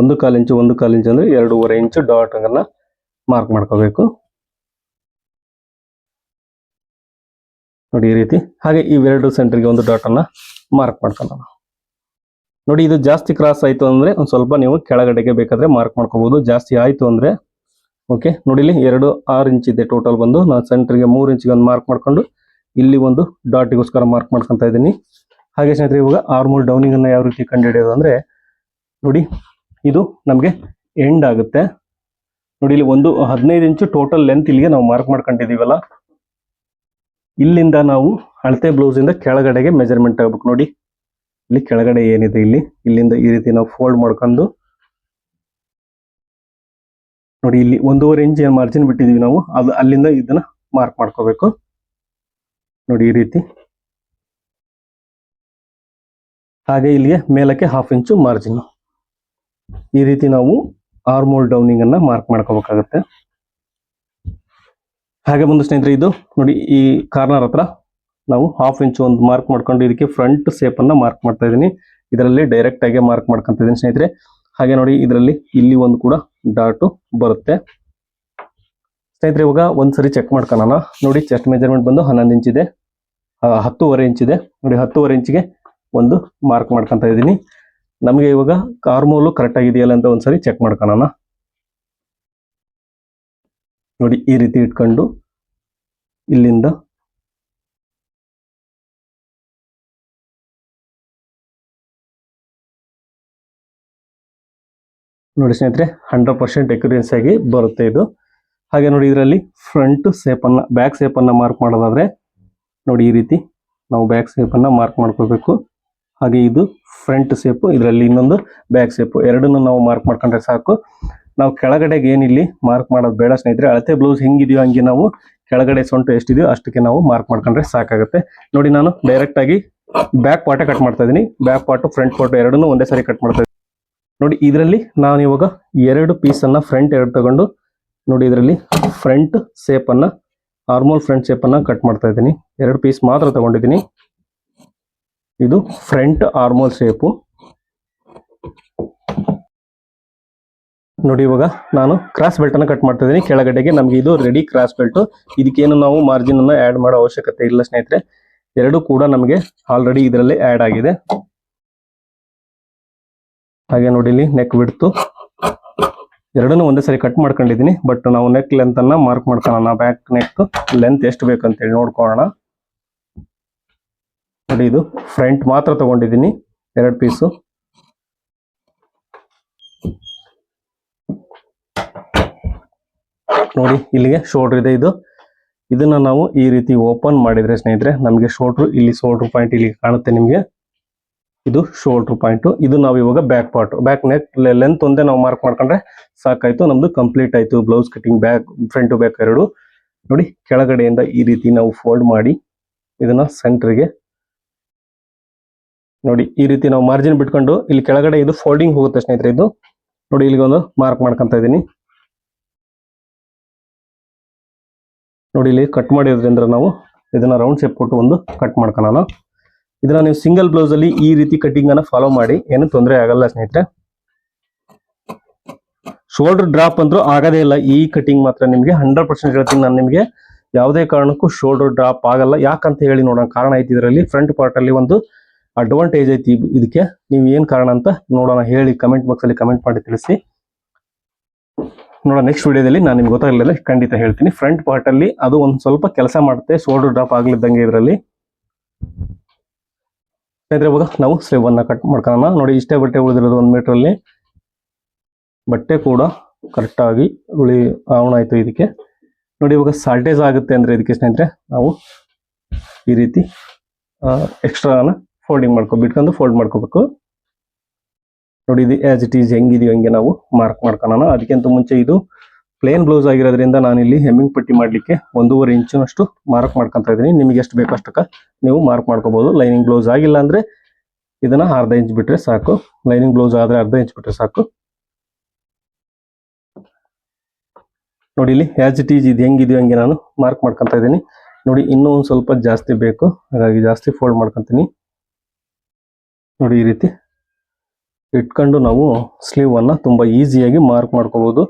ಒಂದು ಕಾಲು ಇಂಚು, ಒಂದು ಕಾಲು ಇಂಚು ಅಂದ್ರೆ ಎರಡೂವರೆ ಇಂಚು ಡಾಟ್ ಅನ್ನ ಮಾರ್ಕ್ ಮಾಡ್ಕೋಬೇಕು. ನೋಡಿ ಈ ರೀತಿ. ಹಾಗೆ ಇವೆರಡು ಸೆಂಟ್ರಿಗೆ ಒಂದು ಡಾಟ್ ಅನ್ನ ಮಾರ್ಕ್ ಮಾಡ್ಕೊಳ್ಳೋಣ. ನೋಡಿ ಇದು ಜಾಸ್ತಿ ಕ್ರಾಸ್ ಆಯ್ತು ಅಂದ್ರೆ ಒಂದು ಸ್ವಲ್ಪ ನೀವು ಕೆಳಗಡೆಗೆ ಬೇಕಾದ್ರೆ ಮಾರ್ಕ್ ಮಾಡ್ಕೋಬಹುದು. ಜಾಸ್ತಿ ಆಯ್ತು ಅಂದ್ರೆ ಓಕೆ ನೋಡಿ ಇಲ್ಲಿ ಎರಡು ಆರು ಇಂಚ್ ಇದೆ ಟೋಟಲ್ ಬಂದು. ನಾನು ಸೆಂಟರ್ಗೆ ಮೂರು ಇಂಚಿಗೆ ಒಂದು ಮಾರ್ಕ್ ಮಾಡ್ಕೊಂಡು ಇಲ್ಲಿ ಒಂದು ಡಾಟಿಗೋಸ್ಕರ ಮಾರ್ಕ್ ಮಾಡ್ಕೊತಾ ಇದ್ದೀನಿ. ಹಾಗೆ ಸ್ನೇಹಿತರೆ, ಇವಾಗ ಆರ್ಮೋಲ್ ಡೌನಿಂಗ್ ಅನ್ನ ಯಾವ ರೀತಿ ಕಂಡುಹಿಡಿಯೋದು ಅಂದ್ರೆ, ನೋಡಿ, ಇದು ನಮಗೆ ಎಂಡ್ ಆಗುತ್ತೆ. ನೋಡಿ, ಇಲ್ಲಿ ಒಂದು ಹದಿನೈದು ಇಂಚು ಟೋಟಲ್ ಲೆಂತ್ ಇಲ್ಲಿಗೆ ನಾವು ಮಾರ್ಕ್ ಮಾಡ್ಕೊಂಡಿದೀವಲ್ಲ ಇಲ್ಲಿಂದ ನಾವು ಅಳತೆ ಬ್ಲೌಸ್ ಇಂದ ಕೆಳಗಡೆಗೆ ಮೆಜರ್ಮೆಂಟ್ ಆಗ್ಬೇಕು. ನೋಡಿ, ಇಲ್ಲಿ ಕೆಳಗಡೆ ಏನಿದೆ ಇಲ್ಲಿ? ಇಲ್ಲಿಂದ ಈ ರೀತಿ ನಾವು ಫೋಲ್ಡ್ ಮಾಡ್ಕೊಂಡು, ನೋಡಿ, ಇಲ್ಲಿ ಒಂದೂವರೆ ಇಂಚ್ ಮಾರ್ಜಿನ್ ಬಿಟ್ಟಿದೀವಿ ನಾವು, ಅದು ಅಲ್ಲಿಂದ ಇದನ್ನ ಮಾರ್ಕ್ ಮಾಡ್ಕೋಬೇಕು. ನೋಡಿ, ಈ ರೀತಿ. ಹಾಗೆ ಇಲ್ಲಿಗೆ ಮೇಲಕ್ಕೆ ಹಾಫ್ ಇಂಚು ಮಾರ್ಜಿನ್ ಈ ರೀತಿ ನಾವು ಆರ್ಮೋಲ್ ಡೌನಿಂಗ್ ಅನ್ನ ಮಾರ್ಕ್ ಮಾಡ್ಕೋಬೇಕಾಗತ್ತೆ. ಹಾಗೆ ಮುಂದೆ ಸ್ನೇಹಿತರೆ ಇದು ನೋಡಿ ಈ ಕಾರ್ನರ್ ಹತ್ರ ನಾವು ಹಾಫ್ ಇಂಚು ಒಂದು ಮಾರ್ಕ್ ಮಾಡ್ಕೊಂಡು ಇದಕ್ಕೆ ಫ್ರಂಟ್ ಶೇಪ್ ಅನ್ನ ಮಾರ್ಕ್ ಮಾಡ್ತಾ ಇದ್ದೀನಿ. ಇದರಲ್ಲಿ ಡೈರೆಕ್ಟ್ ಆಗಿ ಮಾರ್ಕ್ ಮಾಡ್ಕೊಂತ ಇದ್ದೀನಿ ಸ್ನೇಹಿತರೆ. ಹಾಗೆ ನೋಡಿ ಇದರಲ್ಲಿ ಇಲ್ಲಿ ಒಂದು ಕೂಡ ಡಾಟು ಬರುತ್ತೆ. ಸ್ನೇಹಿತರೆ, ಇವಾಗ ಒಂದ್ಸರಿ ಚೆಕ್ ಮಾಡ್ಕೊಳ್ಳೋಣ. ನೋಡಿ ಚೆಸ್ಟ್ ಮೆಜರ್ಮೆಂಟ್ ಬಂದು ಹನ್ನೊಂದು ಇಂಚ್ ಇದೆ. ಹತ್ತೂವರೆ ಇಂಚ್ ಇದೆ. ನೋಡಿ ಹತ್ತೂವರೆ ಇಂಚಿಗೆ ಒಂದು ಮಾರ್ಕ್ ಮಾಡ್ಕೊಂತ ಇದ್ದೀನಿ. ನಮಗೆ ಇವಾಗ ಕಾರ್ಮೋಲು ಕರೆಕ್ಟ್ ಆಗಿದೆಯಲ್ಲ ಅಂತ ಒಂದ್ಸರಿ ಚೆಕ್ ಮಾಡ್ಕೊಳ್ಳೋಣ ನೋಡಿ, ಈ ರೀತಿ ಇಟ್ಕೊಂಡು ಇಲ್ಲಿಂದ ನೋಡಿ ಸ್ನೇಹಿತರೆ ಹಂಡ್ರೆಡ್ ಪರ್ಸೆಂಟ್ ಎಕ್ಯುರೆನ್ಸ್ ಆಗಿ ಬರುತ್ತೆ ಇದು. ಹಾಗೆ ನೋಡಿ, ಇದರಲ್ಲಿ ಫ್ರಂಟ್ ಸೇಪನ್ನು ಬ್ಯಾಕ್ ಸೇಪನ್ನು ಮಾರ್ಕ್ ಮಾಡೋದಾದ್ರೆ ನೋಡಿ ಈ ರೀತಿ ನಾವು ಬ್ಯಾಕ್ ಸೇಪನ್ನು ಮಾರ್ಕ್ ಮಾಡ್ಕೋಬೇಕು ಹಾಗೆ ಇದು ಫ್ರಂಟ್ ಸೇಪು ಇದರಲ್ಲಿ ಇನ್ನೊಂದು ಬ್ಯಾಕ್ ಸೇಪು ಎರಡನ್ನು ನಾವು ಮಾರ್ಕ್ ಮಾಡ್ಕೊಂಡ್ರೆ ಸಾಕು. ನಾವು ಕೆಳಗಡೆಗೆ ಏನಿಲ್ಲಿ ಮಾರ್ಕ್ ಮಾಡೋದು ಬೇಡ ಸ್ನೇಹಿತರೆ. ಅಳತೆ ಬ್ಲೌಸ್ ಹೆಂಗಿದೆಯೋ ಹಂಗೆ ನಾವು ಕೆಳಗಡೆ ಸೊಂಟು ಎಷ್ಟಿದೆಯೋ ಅಷ್ಟಕ್ಕೆ ನಾವು ಮಾರ್ಕ್ ಮಾಡ್ಕೊಂಡ್ರೆ ಸಾಕಾಗುತ್ತೆ. ನೋಡಿ ನಾನು ಡೈರೆಕ್ಟ್ ಆಗಿ ಬ್ಯಾಕ್ ಪಾರ್ಟೇ ಕಟ್ ಮಾಡ್ತಾ ಇದ್ದೀನಿ. ಬ್ಯಾಕ್ ಪಾರ್ಟ್ ಫ್ರಂಟ್ ಪಾರ್ಟ್ ಎರಡನ್ನೂ ಒಂದೇ ಸಾರಿ ಕಟ್ ಮಾಡ್ತಾ ಇದ್ದೀನಿ. ನೋಡಿ ಇದರಲ್ಲಿ ನಾನು ಇವಾಗ ಎರಡು ಪೀಸ್ ಅನ್ನ ಫ್ರಂಟ್ ಎರಡು ತಗೊಂಡು ನೋಡಿ ಇದರಲ್ಲಿ ಫ್ರಂಟ್ ಸೇಪನ್ನು ನಾರ್ಮಲ್ ಫ್ರಂಟ್ ಶೇಪ್ ಅನ್ನ ಕಟ್ ಮಾಡ್ತಾ ಇದ್ದೀನಿ. ಎರಡು ಪೀಸ್ ಮಾತ್ರ ತಗೊಂಡಿದ್ದೀನಿ. ಇದು ಫ್ರಂಟ್ ಆರ್ಮೋಲ್ ಶೇಪು. ನೋಡಿ ಇವಾಗ ನಾನು ಕ್ರಾಸ್ ಬೆಲ್ಟ್ ಅನ್ನು ಕಟ್ ಮಾಡ್ತಾ ಇದ್ದೀನಿ ಕೆಳಗಡೆಗೆ ನಮ್ಗೆ ಇದು ರೆಡಿ ಕ್ರಾಸ್ ಬೆಲ್ಟ್ ಇದಕ್ಕೇನು ನಾವು ಮಾರ್ಜಿನ್ ಅನ್ನು ಆಡ್ ಮಾಡೋ ಅವಶ್ಯಕತೆ ಇಲ್ಲ ಸ್ನೇಹಿತರೆ. ಎರಡು ಕೂಡ ನಮಗೆ ಆಲ್ರೆಡಿ ಇದರಲ್ಲಿ ಆಡ್ ಆಗಿದೆ. ಹಾಗೆ ನೋಡಿ ಇಲ್ಲಿ ನೆಕ್ ಬಿಡ್ತು ಎರಡನ್ನೂ ಒಂದೇ ಸರಿ ಕಟ್ ಮಾಡ್ಕೊಂಡಿದ್ದೀನಿ ಬಟ್ ನಾವು ನೆಕ್ ಲೆಂತ್ ಅನ್ನ ಮಾರ್ಕ್ ಮಾಡ್ಕೊಳ್ಳೋಣ. ಬ್ಯಾಕ್ ನೆಕ್ ಲೆಂತ್ ಎಷ್ಟು ಬೇಕಂತೇಳಿ ನೋಡ್ಕೊಳ್ಳೋಣ. ನೋಡಿ ಇದು ಫ್ರಂಟ್ ಮಾತ್ರ ತಗೊಂಡಿದ್ದೀನಿ, ಎರಡು ಪೀಸು ನೋಡಿ, ಇಲ್ಲಿಗೆ ಶೋಲ್ಡರ್ ಇದೆ ಇದು. ಇದನ್ನ ನಾವು ಈ ರೀತಿ ಓಪನ್ ಮಾಡಿದ್ರೆ ಸ್ನೇಹಿತರೆ, ನಮಗೆ ಶೋಲ್ಡರ್ ಇಲ್ಲಿ ಶೋಲ್ಡ್ರ್ ಪಾಯಿಂಟ್ ಇಲ್ಲಿ ಕಾಣುತ್ತೆ ನಿಮಗೆ. ಇದು ಶೋಲ್ಡ್ರ್ ಪಾಯಿಂಟ್ ಇದು ನಾವು ಇವಾಗ back part back neck length ಒಂದೇ ನಾವು ಮಾರ್ಕ್ ಮಾಡ್ಕೊಂಡ್ರೆ ಸಾಕಾಯ್ತು. ನಮ್ದು ಕಂಪ್ಲೀಟ್ ಆಯ್ತು. Blouse cutting back front to back ಎರಡು. ನೋಡಿ, ಕೆಳಗಡೆಯಿಂದ ಈ ರೀತಿ ನಾವು ಫೋಲ್ಡ್ ಮಾಡಿ, ಇದನ್ನ ಸೆಂಟರ್ಗೆ ನೋಡಿ, ಈ ರೀತಿ ನಾವು ಮಾರ್ಜಿನ್ ಬಿಟ್ಕೊಂಡು ಇಲ್ಲಿ ಕೆಳಗಡೆ ಇದು ಫೋಲ್ಡಿಂಗ್ ಹೋಗುತ್ತೆ ಸ್ನೇಹಿತರೆ ಇದು. ನೋಡಿ, ಇಲ್ಲಿಗೆ ಒಂದು ಮಾರ್ಕ್ ಮಾಡ್ಕೊಂತ ಇದೀನಿ ನೋಡಿ, ಇಲ್ಲಿ ಕಟ್ ಮಾಡಿರೋದ್ರಿಂದ ನಾವು ಇದನ್ನ ರೌಂಡ್ ಶೇಪ್ ಕೊಟ್ಟು ಒಂದು ಕಟ್ ಮಾಡ್ಕೊಳ್ಳೋಣ ಇದನ್ನ ನೀವು ಸಿಂಗಲ್ ಬ್ಲೌಸ್ ಅಲ್ಲಿ ಈ ರೀತಿ ಕಟಿಂಗ್ ಅನ್ನ ಫಾಲೋ ಮಾಡಿ, ಏನು ತೊಂದರೆ ಆಗಲ್ಲ ಸ್ನೇಹಿತರೆ. ಶೋಲ್ಡರ್ ಡ್ರಾಪ್ ಅಂದ್ರೂ ಆಗದೇ ಇಲ್ಲ, ಈ ಕಟಿಂಗ್ ಮಾತ್ರ ನಿಮಗೆ ಹಂಡ್ರೆಡ್ ಪರ್ಸೆಂಟ್ ಹೇಳ್ತೀನಿ. ನಾನು ನಿಮಗೆ ಯಾವುದೇ ಕಾರಣಕ್ಕೂ ಶೋಲ್ಡರ್ ಡ್ರಾಪ್ ಆಗಲ್ಲ. ಯಾಕಂತ ಹೇಳಿ ನೋಡೋಣ, ಕಾರಣ ಐತಿ ಇದರಲ್ಲಿ. ಫ್ರಂಟ್ ಪಾರ್ಟ್ ಅಲ್ಲಿ ಒಂದು ಅಡ್ವಾಂಟೇಜ್ ಐತಿ ಇದಕ್ಕೆ. ನೀವು ಏನ್ ಕಾರಣ ಅಂತ ನೋಡೋಣ. ಹೇಳಿ ಕಮೆಂಟ್ ಬಾಕ್ಸ್ ಅಲ್ಲಿ ಕಮೆಂಟ್ ಮಾಡಿ ತಿಳಿಸಿ. ನೋಡೋಣ ನೆಕ್ಸ್ಟ್ ವಿಡಿಯೋದಲ್ಲಿ ನಾನು ನಿಮ್ಗೆ ಗೊತ್ತಾಗಲಿಲ್ಲ ಖಂಡಿತ ಹೇಳ್ತೀನಿ. ಫ್ರಂಟ್ ಪಾರ್ಟ್ ಅಲ್ಲಿ ಅದು ಒಂದು ಸ್ವಲ್ಪ ಕೆಲಸ ಮಾಡುತ್ತೆ. ಶೋಲ್ಡರ್ ಡ್ರಾಪ್ ಆಗ್ಲಿದ್ದಂಗೆ ಇದರಲ್ಲಿ. ಸ್ನೇಹಿತರೆ, ಇವಾಗ ನಾವು ಸ್ಲೀವ್ ಅನ್ನ ಕಟ್ ಮಾಡ್ಕೊಳ್ಳೋಣ. ನೋಡಿ ಇಷ್ಟೇ ಬಟ್ಟೆ ಉಳಿದಿರೋದು ಒಂದ್ ಮೀಟರ್ ಅಲ್ಲಿ. ಬಟ್ಟೆ ಕೂಡ ಕರೆಕ್ಟ್ ಆಗಿ ಉಳಿ ಆಯ್ತು ಇದಕ್ಕೆ. ನೋಡಿ, ಇವಾಗ ಸಾಲ್ಟೇಜ್ ಆಗುತ್ತೆ ಅಂದ್ರೆ ಇದಕ್ಕೆ ಸ್ನೇಹಿತರೆ, ನಾವು ಈ ರೀತಿ ಎಕ್ಸ್ಟ್ರಾನ ಫೋಲ್ಡಿಂಗ್ ಮಾಡ್ಕೋ, ಬಿಟ್ಕೊಂಡು ಫೋಲ್ಡ್ ಮಾಡ್ಕೋಬೇಕು. ನೋಡಿ, ಇದು ಆಸ್ ಇಟ್ ಈಸ್ ಹೆಂಗಿದೆಯೋ ಹಂಗೆ ನಾವು ಮಾರ್ಕ್ ಮಾಡ್ಕೊಳ್ಳೋಣ ಅದಕ್ಕಿಂತ ಮುಂಚೆ ಇದು ಪ್ಲೇನ್ ಬ್ಲೌಸ್ ಆಗಿರೋದ್ರಿಂದ ನಾನಿಲ್ಲಿ ಹೆಮ್ಮಿಂಗ್ ಪಟ್ಟಿ ಮಾಡ್ಲಿಕ್ಕೆ ಒಂದೂವರೆ ಇಂಚಿನಷ್ಟು ಮಾರ್ಕ್ ಮಾಡ್ಕೊತಾ ಇದ್ದೀನಿ. ನಿಮಗೆ ಎಷ್ಟು ಬೇಕೋ ಅಷ್ಟಕ್ಕೆ ನೀವು ಮಾರ್ಕ್ ಮಾಡ್ಕೋಬಹುದು ಲೈನಿಂಗ್ ಬ್ಲೌಸ್ ಆಗಿಲ್ಲ ಅಂದರೆ ಇದನ್ನ ಅರ್ಧ ಇಂಚ್ ಬಿಟ್ಟರೆ ಸಾಕು. ಲೈನಿಂಗ್ ಬ್ಲೌಸ್ ಆದರೆ ಅರ್ಧ ಇಂಚ್ ಬಿಟ್ಟರೆ ಸಾಕು. ನೋಡಿ, ಇಲ್ಲಿ ಆ್ಯಸ್ ಇಟ್ ಈಸ್ ಇದು ಹೆಂಗಿದೆಯೋ ಹಂಗೆ ನಾನು ಮಾರ್ಕ್ ಮಾಡ್ಕೊತಾ ಇದ್ದೀನಿ. ನೋಡಿ, ಇನ್ನೂ ಒಂದು ಸ್ವಲ್ಪ ಜಾಸ್ತಿ ಬೇಕು. ಹಾಗಾಗಿ ಜಾಸ್ತಿ ಫೋಲ್ಡ್ ಮಾಡ್ಕೊಂತೀನಿ. ನೋಡಿ ಈ ರೀತಿ ಇಟ್ಕೊಂಡು ನಾವು ಸ್ಲೀವ್ ಅನ್ನ ತುಂಬಾ ಈಸಿಯಾಗಿ ಮಾರ್ಕ್ ಮಾಡ್ಕೋಬಹುದು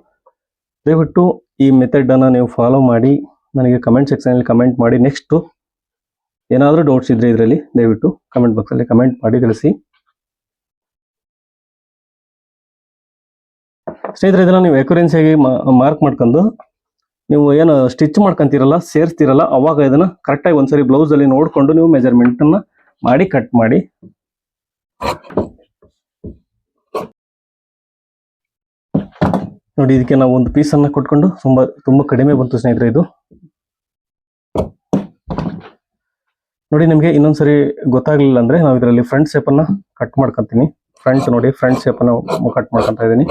ದಯವಿಟ್ಟು ಈ ಮೆಥಡ್ ಅನ್ನ ನೀವು ಫಾಲೋ ಮಾಡಿ, ನನಗೆ ಕಮೆಂಟ್ ಸೆಕ್ಷನ್ ಅಲ್ಲಿ ಕಮೆಂಟ್ ಮಾಡಿ. ನೆಕ್ಸ್ಟ್ ಏನಾದರೂ ಡೌಟ್ಸ್ ಇದ್ರೆ ಇದರಲ್ಲಿ ದಯವಿಟ್ಟು ಕಮೆಂಟ್ ಬಾಕ್ಸ್ ಅಲ್ಲಿ ಕಮೆಂಟ್ ಮಾಡಿ ತಿಳಿಸಿ. ಸ್ನೇಹಿತರೆ, ಇದನ್ನ ನೀವು ಆಗಿ ಮಾರ್ಕ್ ಮಾಡ್ಕೊಂಡು ನೀವು ಏನು ಸ್ಟಿಚ್ ಮಾಡ್ಕೊಂತೀರಲ್ಲ, ಸೇರಿಸ್ತೀರಲ್ಲ, ಅವಾಗ ಇದನ್ನ ಕರೆಕ್ಟಾಗಿ ಒಂದ್ಸರಿ ಬ್ಲೌಸ್ ಅಲ್ಲಿ ನೋಡ್ಕೊಂಡು ನೀವು ಮೆಜರ್ಮೆಂಟ್ ಅನ್ನ ಮಾಡಿ ಕಟ್ ಮಾಡಿ. ನೋಡಿ, ಇದಕ್ಕೆ ನಾವು ಒಂದು ಪೀಸ್ ಅನ್ನ ಕೊಟ್ಕೊಂಡು ತುಂಬಾ ತುಂಬಾ ಕಡಿಮೆ ಬಂತು ಸ್ನೇಹಿತರೆ ಇದು. ನೋಡಿ, ನಿಮಗೆ ಇನ್ನೊಂದ್ಸರಿ ಗೊತ್ತಾಗ್ಲಿಲ್ಲ ಅಂದ್ರೆ ನಾವು ಇದರಲ್ಲಿ ಫ್ರಂಟ್ ಶೇಪ್ ಅನ್ನ ಕಟ್ ಮಾಡ್ಕೊಂತೀನಿ. ಫ್ರಂಟ್ ನೋಡಿ ಫ್ರಂಟ್ ಶೇಪ್ ಅನ್ನ ಕಟ್ ಮಾಡ್ಕೊಂತ ಇದ್ದೀನಿ.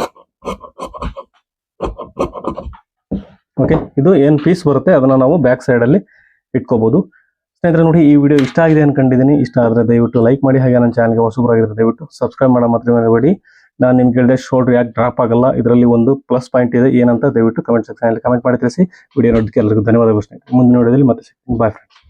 ಓಕೆ ಇದು ಏನ್ ಪೀಸ್ ಬರುತ್ತೆ, ಅದನ್ನ ನಾವು ಬ್ಯಾಕ್ ಸೈಡ್ ಅಲ್ಲಿ ಇಟ್ಕೋಬಹುದು ಸ್ನೇಹಿತರೆ ನೋಡಿ, ಈ ವಿಡಿಯೋ ಇಷ್ಟ ಆಗಿದೆ ಅನ್ಕೊಂಡಿದ್ದೀನಿ. ಇಷ್ಟ ಆದರೆ ದಯವಿಟ್ಟು ಲೈಕ್ ಮಾಡಿ, ಹಾಗೆ ನನ್ನ ಚಾನಲ್ಗೆ ಹೊಸಬರಾಗಿದ್ರೆ ದಯವಿಟ್ಟು ಸಬ್ಸ್ಕ್ರೈಬ್ ಮಾಡೋ ಮಾತ್ರ ಮರಿಬೇಡಿ. ನಾನು ನಿಮ್ಗೆ ಹೇಳಿದೆ ಶೋಲ್ಡರ್ ಯಾಕೆ ಡ್ರಾಪ್ ಆಗಲ್ಲ. ಇದರಲ್ಲಿ ಒಂದು ಪ್ಲಸ್ ಪಾಯಿಂಟ್ ಇದೆ. ಏನಂತ ದಯವಿಟ್ಟು ಕಮೆಂಟ್ ಸೆಕ್ಷನ್ ಅಲ್ಲಿ ಕಮೆಂಟ್ ಮಾಡಿ ತಿಳಿಸಿ. ವಿಡಿಯೋ ನೋಡೋದಕ್ಕೆ ಎಲ್ಲರಿಗೂ ಧನ್ಯವಾದಗಳು ಸ್ನೇಹಿತರೆ. ಮುಂದಿನ ವಿಡಿಯೋದಲ್ಲಿ ಮತ್ತೆ ಸಿಗ್ತೀನಿ. Bye friends